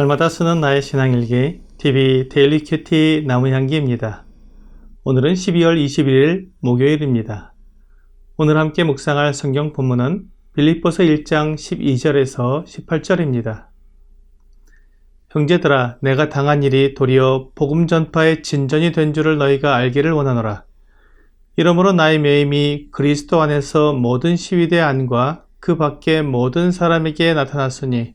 날마다 쓰는 나의 신앙일기 TV 데일리 큐티 나무향기입니다. 오늘은 12월 21일 목요일입니다. 오늘 함께 묵상할 성경 본문은 빌립보서 1장 12절에서 18절입니다. 형제들아 내가 당한 일이 도리어 복음 전파의 진전이 된 줄을 너희가 알기를 원하노라. 이러므로 나의 매임이 그리스도 안에서 모든 시위대 안과 그 밖의 모든 사람에게 나타났으니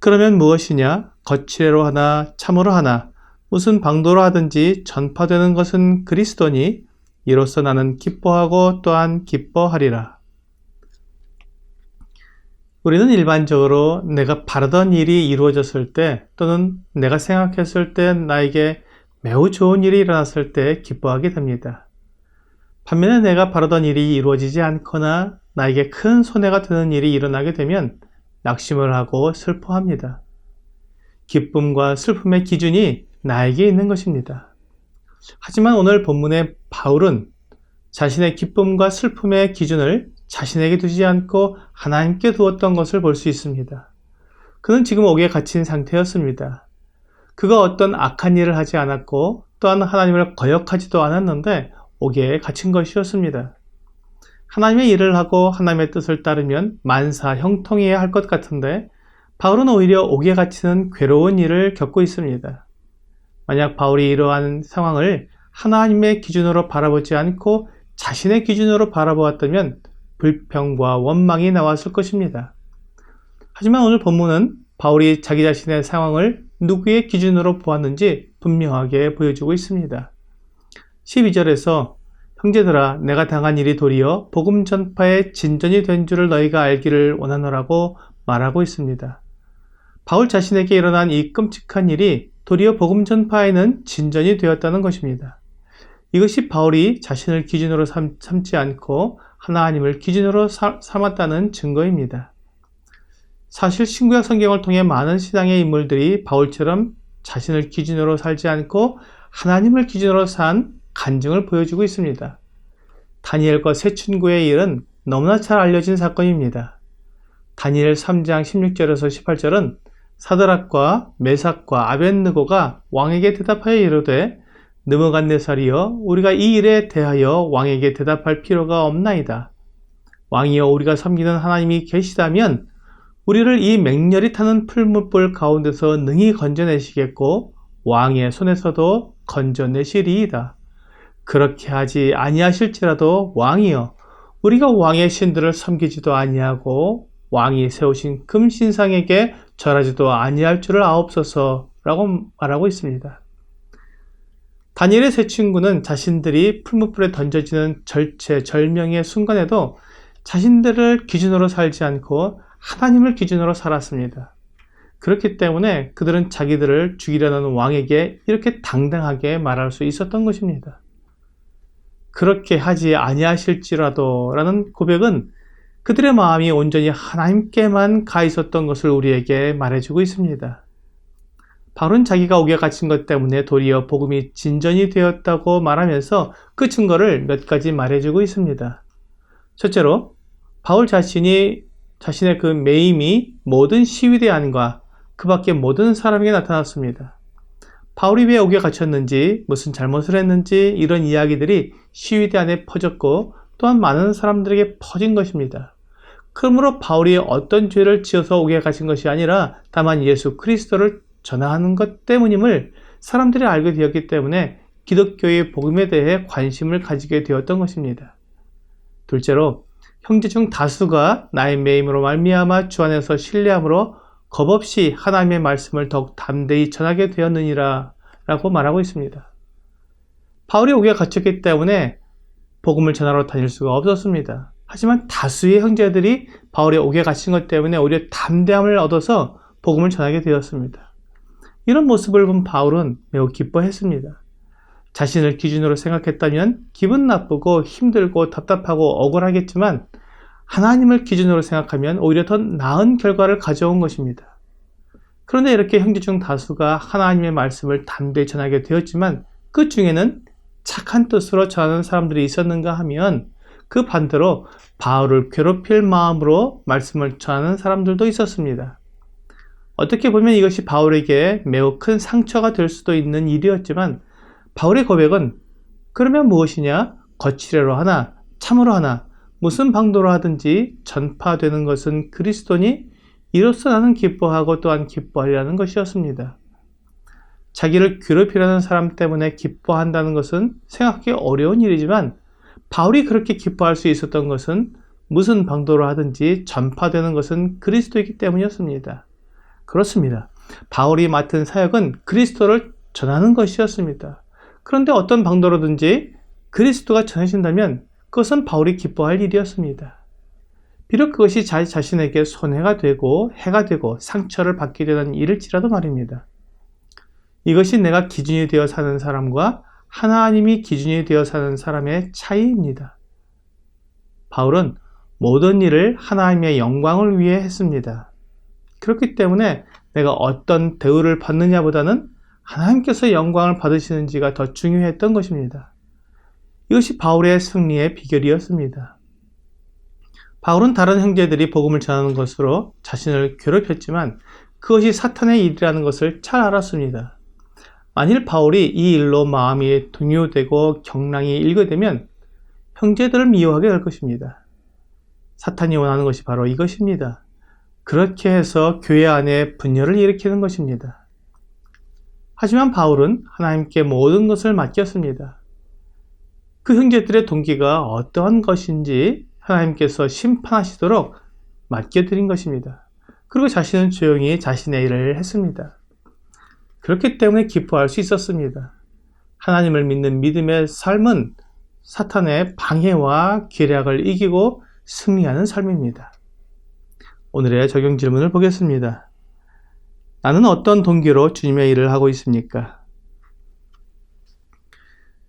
그러면 무엇이냐? 거칠애로 하나, 참으로 하나, 무슨 방도로 하든지 전파되는 것은 그리스도니 이로써 나는 기뻐하고 또한 기뻐하리라. 우리는 일반적으로 내가 바라던 일이 이루어졌을 때 또는 내가 생각했을 때 나에게 매우 좋은 일이 일어났을 때 기뻐하게 됩니다. 반면에 내가 바라던 일이 이루어지지 않거나 나에게 큰 손해가 되는 일이 일어나게 되면 낙심을 하고 슬퍼합니다. 기쁨과 슬픔의 기준이 나에게 있는 것입니다. 하지만 오늘 본문의 바울은 자신의 기쁨과 슬픔의 기준을 자신에게 두지 않고 하나님께 두었던 것을 볼 수 있습니다. 그는 지금 옥에 갇힌 상태였습니다. 그가 어떤 악한 일을 하지 않았고 또한 하나님을 거역하지도 않았는데 옥에 갇힌 것이었습니다. 하나님의 일을 하고 하나님의 뜻을 따르면 만사 형통해야 할 것 같은데 바울은 오히려 옥에 갇히는 괴로운 일을 겪고 있습니다. 만약 바울이 이러한 상황을 하나님의 기준으로 바라보지 않고 자신의 기준으로 바라보았다면 불평과 원망이 나왔을 것입니다. 하지만 오늘 본문은 바울이 자기 자신의 상황을 누구의 기준으로 보았는지 분명하게 보여주고 있습니다. 12절에서 형제들아 내가 당한 일이 도리어 복음 전파의 진전이 된 줄을 너희가 알기를 원하노라고 말하고 있습니다. 바울 자신에게 일어난 이 끔찍한 일이 도리어 복음 전파에는 진전이 되었다는 것입니다. 이것이 바울이 자신을 기준으로 삼, 지 않고 하나님을 기준으로 사, 삼았다는 증거입니다. 사실 신구약 성경을 통해 많은 신앙의 인물들이 바울처럼 자신을 기준으로 살지 않고 하나님을 기준으로 산 간증을 보여주고 있습니다. 다니엘과 세 친구의 일은 너무나 잘 알려진 사건입니다. 다니엘 3장 16절에서 18절은 사드락과 메삭과 아벤느고가 왕에게 대답하여 이르되 느무갓네살이여 우리가 이 일에 대하여 왕에게 대답할 필요가 없나이다. 왕이여 우리가 섬기는 하나님이 계시다면 우리를 이 맹렬히 타는 풀무불 가운데서 능히 건져내시겠고 왕의 손에서도 건져내시리이다. 그렇게 하지 아니하실지라도 왕이여 우리가 왕의 신들을 섬기지도 아니하고 왕이 세우신 금신상에게 절하지도 아니할 줄을 아옵소서라고 말하고 있습니다. 다니엘의 세 친구는 자신들이 풀무불에 던져지는 절체, 절명의 순간에도 자신들을 기준으로 살지 않고 하나님을 기준으로 살았습니다. 그렇기 때문에 그들은 자기들을 죽이려는 왕에게 이렇게 당당하게 말할 수 있었던 것입니다. 그렇게 하지 아니하실지라도 라는 고백은 그들의 마음이 온전히 하나님께만 가 있었던 것을 우리에게 말해주고 있습니다. 바울은 자기가 옥에 갇힌 것 때문에 도리어 복음이 진전이 되었다고 말하면서 그 증거를 몇 가지 말해주고 있습니다. 첫째로 바울 자신이 자신의 그 매임이 모든 시위대 안과 그 밖의 모든 사람에게 나타났습니다. 바울이 왜 옥에 갇혔는지, 무슨 잘못을 했는지 이런 이야기들이 시위대 안에 퍼졌고 또한 많은 사람들에게 퍼진 것입니다. 그러므로 바울이 어떤 죄를 지어서 옥에 갇힌 것이 아니라 다만 예수 그리스도를 전하는 것 때문임을 사람들이 알게 되었기 때문에 기독교의 복음에 대해 관심을 가지게 되었던 것입니다. 둘째로 형제 중 다수가 나의 매임으로 말미암아 주 안에서 신뢰함으로 겁없이 하나님의 말씀을 더욱 담대히 전하게 되었느니라 라고 말하고 있습니다. 바울이 옥에 갇혔기 때문에 복음을 전하러 다닐 수가 없었습니다. 하지만 다수의 형제들이 바울의 옥에 갇힌 것 때문에 오히려 담대함을 얻어서 복음을 전하게 되었습니다. 이런 모습을 본 바울은 매우 기뻐했습니다. 자신을 기준으로 생각했다면 기분 나쁘고 힘들고 답답하고 억울하겠지만 하나님을 기준으로 생각하면 오히려 더 나은 결과를 가져온 것입니다. 그런데 이렇게 형제 중 다수가 하나님의 말씀을 담대히 전하게 되었지만 그 중에는 착한 뜻으로 전하는 사람들이 있었는가 하면 그 반대로 바울을 괴롭힐 마음으로 말씀을 전하는 사람들도 있었습니다. 어떻게 보면 이것이 바울에게 매우 큰 상처가 될 수도 있는 일이었지만 바울의 고백은 그러면 무엇이냐? 거칠애로 하나, 참으로 하나, 무슨 방도로 하든지 전파되는 것은 그리스도니 이로써 나는 기뻐하고 또한 기뻐하리라는 것이었습니다. 자기를 괴롭히려는 사람 때문에 기뻐한다는 것은 생각하기 어려운 일이지만 바울이 그렇게 기뻐할 수 있었던 것은 무슨 방도로 하든지 전파되는 것은 그리스도이기 때문이었습니다. 그렇습니다. 바울이 맡은 사역은 그리스도를 전하는 것이었습니다. 그런데 어떤 방도로든지 그리스도가 전해진다면 그것은 바울이 기뻐할 일이었습니다. 비록 그것이 자기 자신에게 손해가 되고 해가 되고 상처를 받게 되는 일일지라도 말입니다. 이것이 내가 기준이 되어 사는 사람과 하나님이 기준이 되어 사는 사람의 차이입니다. 바울은 모든 일을 하나님의 영광을 위해 했습니다. 그렇기 때문에 내가 어떤 대우를 받느냐보다는 하나님께서 영광을 받으시는지가 더 중요했던 것입니다. 이것이 바울의 승리의 비결이었습니다. 바울은 다른 형제들이 복음을 전하는 것으로 자신을 괴롭혔지만 그것이 사탄의 일이라는 것을 잘 알았습니다. 만일 바울이 이 일로 마음이 동요되고 경랑이 일거되면 형제들을 미워하게 될 것입니다. 사탄이 원하는 것이 바로 이것입니다. 그렇게 해서 교회 안에 분열을 일으키는 것입니다. 하지만 바울은 하나님께 모든 것을 맡겼습니다. 그 형제들의 동기가 어떠한 것인지 하나님께서 심판하시도록 맡겨드린 것입니다. 그리고 자신은 조용히 자신의 일을 했습니다. 그렇기 때문에 기뻐할 수 있었습니다. 하나님을 믿는 믿음의 삶은 사탄의 방해와 계략을 이기고 승리하는 삶입니다. 오늘의 적용 질문을 보겠습니다. 나는 어떤 동기로 주님의 일을 하고 있습니까?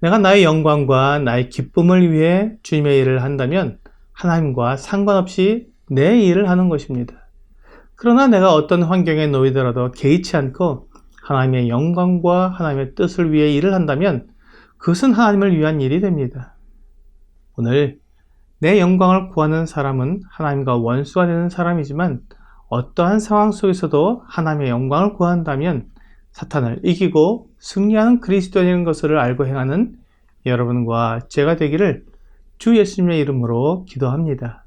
내가 나의 영광과 나의 기쁨을 위해 주님의 일을 한다면 하나님과 상관없이 내 일을 하는 것입니다. 그러나 내가 어떤 환경에 놓이더라도 개의치 않고 하나님의 영광과 하나님의 뜻을 위해 일을 한다면 그것은 하나님을 위한 일이 됩니다. 오늘 내 영광을 구하는 사람은 하나님과 원수가 되는 사람이지만 어떠한 상황 속에서도 하나님의 영광을 구한다면 사탄을 이기고 승리하는 그리스도인인 것을 알고 행하는 여러분과 제가 되기를 주 예수님의 이름으로 기도합니다.